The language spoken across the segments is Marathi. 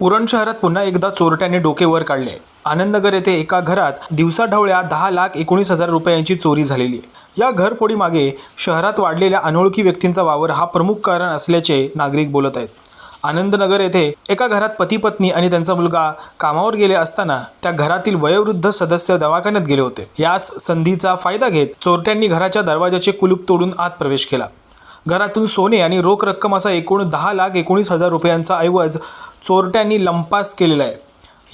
उरण शहरात पुन्हा एकदा चोरट्यांनी डोके वर काढले. आनंदनगर येथे एका घरात दिवसाढवळ्या दहा लाख एकोणीस हजार रुपयांची चोरी झालेली आहे. या घरफोडीमागे शहरात वाढलेल्या अनोळखी व्यक्तींचा वावर हा प्रमुख कारण असल्याचे नागरिक बोलत आहेत. आनंदनगर येथे एका घरात पती पत्नी आणि त्यांचा मुलगा कामावर गेले असताना त्या घरातील वयोवृद्ध सदस्य दवाखान्यात गेले होते. याच संधीचा फायदा घेत चोरट्यांनी घराच्या दरवाजाचे कुलूप तोडून आत प्रवेश केला. घरातून सोने आणि रोख रक्कम असा एकूण दहा लाख एकोणीस हजार रुपयांचा ऐवज चोरट्यांनी लंपास केलेला आहे.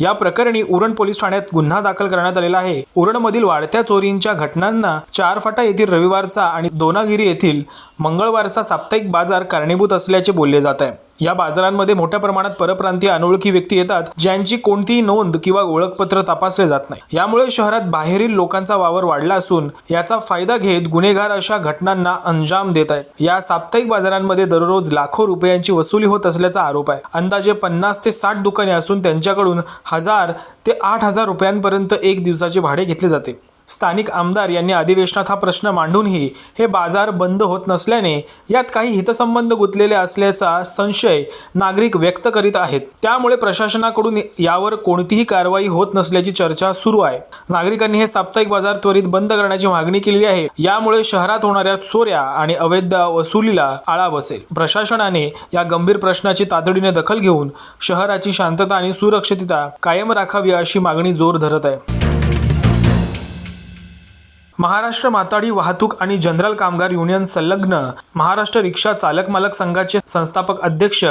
या प्रकरणी उरण पोलीस ठाण्यात गुन्हा दाखल करण्यात आलेला आहे. उरणमधील वाढत्या चोरींच्या घटनांना चारफाटा येथील रविवारचा आणि दोनागिरी येथील मंगळवारचा साप्ताहिक बाजार कारणीभूत असल्याचे बोलले जात आहे. या बाजारांमध्ये मोठ्या प्रमाणात परप्रांतीय अनोळखी व्यक्ती येतात ज्यांची कोणतीही नोंद किंवा ओळखपत्र तपासले जात नाही. यामुळे शहरात बाहेरील लोकांचा वावर वाढला असून याचा फायदा घेत गुन्हेगार अशा घटनांना अंजाम देत आहेत. या साप्ताहिक बाजारांमध्ये दररोज लाखो रुपयांची वसुली होत असल्याचा आरोप आहे. अंदाजे पन्नास ते साठ दुकाने असून त्यांच्याकडून हजार ते आठ हजार रुपयांपर्यंत एक दिवसाचे भाडे घेतले जाते. स्थानिक आमदार यांनी अधिवेशनात हा प्रश्न मांडूनही हे बाजार बंद होत नसल्याने यात काही हितसंबंध गुंतलेले असल्याचा संशय नागरिक व्यक्त करीत आहेत. त्यामुळे प्रशासनाकडून यावर कोणतीही कारवाई होत नसल्याची चर्चा सुरू आहे. नागरिकांनी हे साप्ताहिक बाजार त्वरित बंद करण्याची मागणी केली आहे. यामुळे शहरात होणाऱ्या चोऱ्या आणि अवैध वसुलीला आळा बसेल. प्रशासनाने या गंभीर प्रश्नाची तातडीने दखल घेऊन शहराची शांतता आणि सुरक्षितता कायम राखावी अशी मागणी जोर धरत आहे. महाराष्ट्र माताडी वाहतूक आणि जनरल कामगार युनियन संलग्न महाराष्ट्र रिक्षा चालक मालक संघाचे संस्थापक अध्यक्ष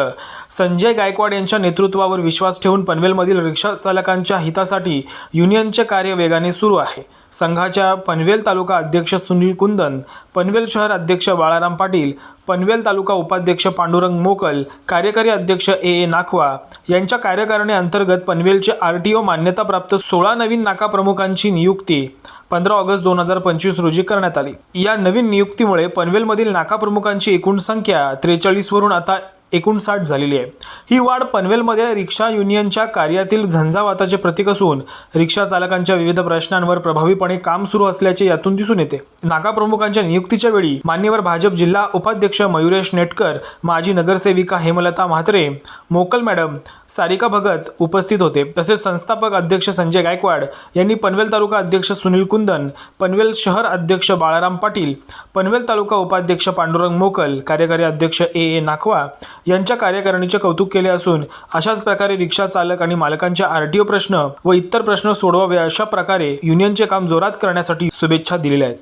संजय गायकवाड यांच्या नेतृत्वावर विश्वास ठेवून पनवेलमधील रिक्षा चालकांच्या हितासाठी युनियनचे कार्य वेगाने सुरू आहे. संघाच्या पनवेल तालुका अध्यक्ष सुनील कुंदन पनवेल शहर अध्यक्ष बाळाराम पाटील पनवेल तालुका उपाध्यक्ष पांडुरंग मोकल कार्यकारी अध्यक्ष ए ए नाखवा यांच्या कार्यकारिणी अंतर्गत पनवेलचे आर टी ओ मान्यताप्राप्त सोळा नवीन नाका प्रमुखांची नियुक्ती पंधरा ऑगस्ट दोन हजार पंचवीस रोजी करण्यात आली. या नवीन नियुक्तीमुळे पनवेलमधील नाका प्रमुखांची एकूण संख्या त्रेचाळीसवरून आता एकोणसाठ झालेली आहे. ही वाढ पनवेलमध्ये रिक्षा युनियनच्या कार्यातील झंझावाताचे प्रतीक असून रिक्षा चालकांच्या विविध प्रश्नांवर प्रभावीपणे काम सुरू असल्याचे यातून दिसून येते. नाका प्रमुखांच्या नियुक्तीच्या वेळी मान्यवर भाजप जिल्हा उपाध्यक्ष मयुरेश नेटकर माजी नगरसेविका हेमलता म्हात्रे मोकल मॅडम सारिका भगत उपस्थित होते. तसेच संस्थापक अध्यक्ष संजय गायकवाड यांनी पनवेल तालुका अध्यक्ष सुनील कुंदन पनवेल शहर अध्यक्ष बाळाराम पाटील पनवेल तालुका उपाध्यक्ष पांडुरंग मोकल कार्यकारी अध्यक्ष ए ए नाखवा यांच्या कार्यकारिणीचे कौतुक केले असून अशाच प्रकारे रिक्षा चालक आणि मालकांचे आर टी ओ प्रश्न व इतर प्रश्न सोडवावे अशा प्रकारे युनियनचे काम जोरात करण्यासाठी शुभेच्छा दिलेल्या आहेत.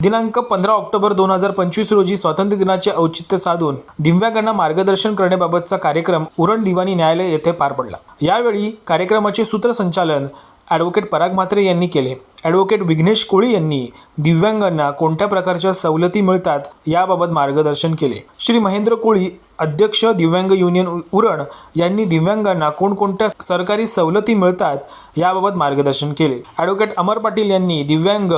दिनांक पंधरा ऑक्टोबर दोन हजार पंचवीस रोजी स्वातंत्र्य दिनाचे औचित्य साधून दिव्यांगांना मार्गदर्शन करण्याबाबतचा कार्यक्रम उरण दिवाणी न्यायालय येथे पार पडला. यावेळी कार्यक्रमाचे सूत्रसंचालन ॲडव्होकेट पराग म्हात्रे यांनी केले. ॲडव्होकेट विघ्नेश कोळी यांनी दिव्यांगांना कोणत्या प्रकारच्या सवलती मिळतात याबाबत मार्गदर्शन केले. श्री महेंद्र कोळी अध्यक्ष दिव्यांग युनियन उरण यांनी दिव्यांगांना कोणकोणत्या सरकारी सवलती मिळतात याबाबत मार्गदर्शन केले. ॲडव्होकेट अमर पाटील यांनी दिव्यांग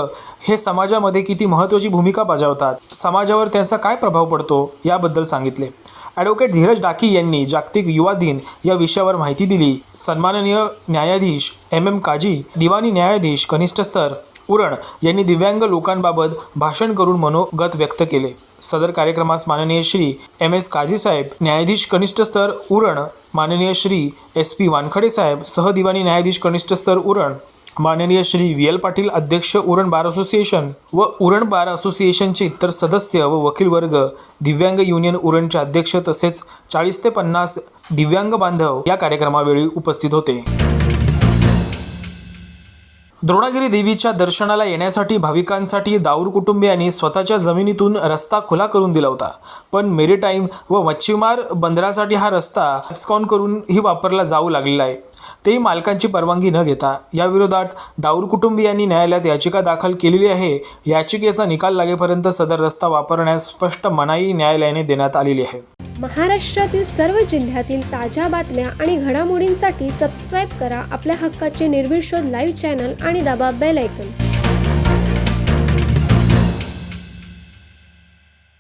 हे समाजामध्ये किती महत्त्वाची भूमिका बजावतात समाजावर त्यांचा काय प्रभाव पडतो याबद्दल सांगितले. ॲडव्होकेट धीरज डाकी यांनी जागतिक युवा दिन या विषयावर माहिती दिली. सन्माननीय न्यायाधीश एम एम काजी दिवाणी न्यायाधीश कनिष्ठ स्तर उरण यांनी दिव्यांग लोकांबाबत भाषण करून मनोगत व्यक्त केले. सदर कार्यक्रमास माननीय श्री एम एस काजी साहेब न्यायाधीश कनिष्ठ स्तर उरण माननीय श्री एस पी वानखडे साहेब सहदिवाणी न्यायाधीश कनिष्ठ स्तर उरण माननीय श्री व्ही एल पाटील अध्यक्ष उरण बार असोसिएशन व उरण बार असोसिएशनचे इतर सदस्य व वकील वर्ग दिव्यांग युनियन उरणचे अध्यक्ष तसेच चाळीस ते पन्नास दिव्यांग बांधव या कार्यक्रमावेळी उपस्थित होते. द्रोणागिरी देवीच्या दर्शनाला येण्यासाठी भाविकांसाठी दाऊर कुटुंबियांनी स्वतःच्या जमिनीतून रस्ता खुला करून दिला होता. पण मेरीटाईम व मच्छीमार बंदरासाठी हा रस्ता ॲप्सकॉन करूनही वापरला जाऊ लागलेला आहे. तेही मालकांची परवानगी न घेता. याविरोधात डाऊर कुटुंबियांनी न्यायालयात याचिका दाखल केलेली आहे. याचिकेचा निकाल लागेपर्यंत सदर रस्ता वापरण्यास स्पष्ट मनाई न्यायालयाने देण्यात आलेली आहे. महाराष्ट्रातील सर्व जिल्ह्यातील ताज्या बातम्या आणि घडामोडींसाठी सबस्क्राईब करा आपल्या हक्काचे निर्भीड शोध लाईव्ह चॅनल आणि दाबा बेल ऐकन